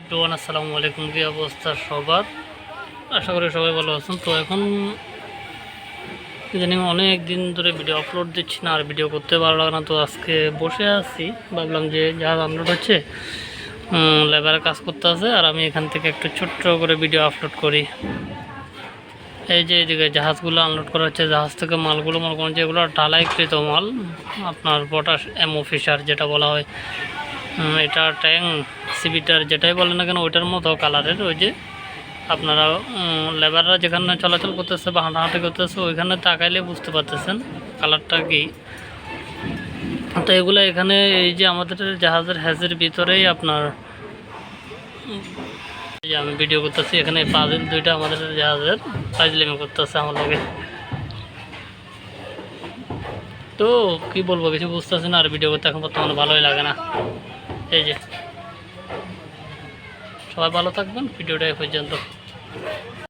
Everyone, আসসালামু আলাইকুম। কি অবস্থা সবার? আশা করি সবাই ভালো আছেন। তো এখন জানি অনেক দিন ধরে ভিডিও আপলোড দিচ্ছি না, আর ভিডিও করতে ভালো লাগে না। তো আজকে বসে আছি। ভাবলাম যে জাহাজ আপলোড হচ্ছে লেবারে কাজ করতে আছে, আর আমি এখান থেকে একটু ছোট্ট করে ভিডিও আপলোড করি। এই যে এদিকে জাহাজগুলো আনলোড করা হচ্ছে, জাহাজ থেকে মালগুলো করেন যেগুলো ঢালাইকৃত মাল। আপনার পটাশ এমও ফিশার যেটা বলা হয় এটা ট্যাং সিবিটার যেটাই বলেন না কেন, ওইটার মতো কালারের ওই যে আপনারা লেবাররা যেখানে চলাচল করতেছে বা হাঁটাহাঁটি করতেছে, ওইখানে তাকাইলে বুঝতে পারতেছেন কালারটা কি। তো এগুলো এখানে এই যে আমাদের জাহাজের হ্যাজের ভিতরেই আপনার যে আমি ভিডিও করতেছি, এখানে পাজিল দুইটা আমাদের জাহাজের ফাইজলিমি করতেছে আমার লগে। তো কি বলব, কিছু বুঝতে পারছি না, আর ভিডিও করতে এখন বর্তমানে ভালোই লাগে না। এই যে। সবাই ভালো থাকবেন ভিডিওটা এ পর্যন্ত।